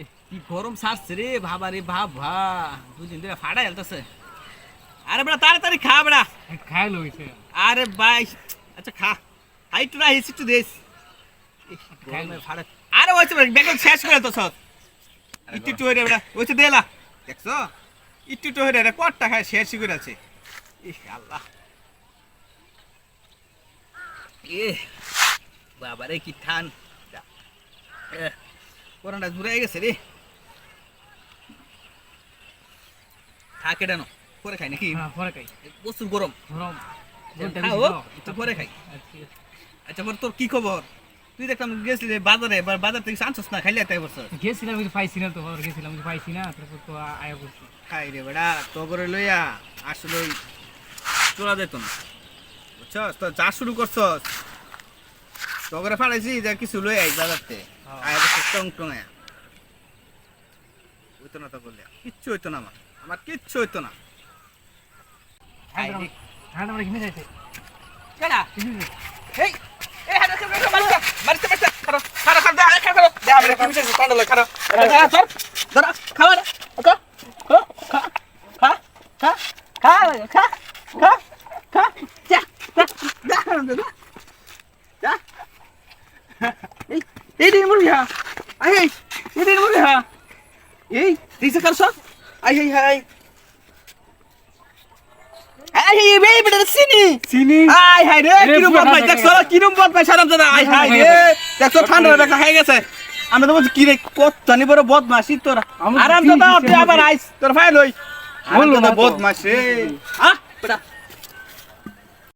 এ, কি গরম ছাড়ছে রে বাবা রে বাবা। দুদিন ধরে ফাড়া হেলতেছে। আরে বেড়া তাড়াতাড়ি খা বেড়া। খাই লইছে আরে ভাই আচ্ছা খা। হাই টু রাইস খাই ফাড়া। আরে ওইছে বেগুন শেষ করে তো সব একটু একটু হয়ে বেড়া। ওইছে দেলা। দেখছ? একটু একটু হয়ে রে কটটা খায় শেষ করে আছে। ইস আল্লাহ। এ বাবা রে কি ঠান। গেছে রে। থাকে ডানো পরে খাই নাকি? হ্যাঁ পরে খাই। প্রচুর গরম। গরম। একটু পরে খাই। আচ্ছা, আচ্ছা পরে তোর কি খবর? তুই দেখলাম গেছিলি বাজারে বাজার থেকে আনছস না? খাইলে তাই গেছিলাম কিন্তু পাইছি না তো গেছিলাম কিন্তু পাইছি না তারপর তো আয়া করছি খাই রে বেড়া তো করে লইয়া আসলে চলা যেত না। বুঝছস? তো যা শুরু করছস তো করে ফাড়াইছি যে কিছু লই আই বাজারতে। হ্যাঁ। আয় টং টঙায়া হইতো না তো বললে। কিচ্ছু হইতো না আমার। আমার কিচ্ছু হইতো না। এই দিন মুরগি Ai, ai, ini mana ha? Ei, di sekar sa? Ai, ai, ai. Ai, ei, ei, bener sini. Sini. Ai, hai রে কিরম বাদ ভাই দেখছ? কিরম বাদ ভাই সারাম দাদা আই হাই রে দেখছ ঠান্ডা দেখা হয়ে গেছে। আমরা তো কি রে কত জানি বড় বদমাশি তোরা। আরাম দাদা আপনি আবার আইস তোর ফাইল হই। বলল না বদমাশি আহ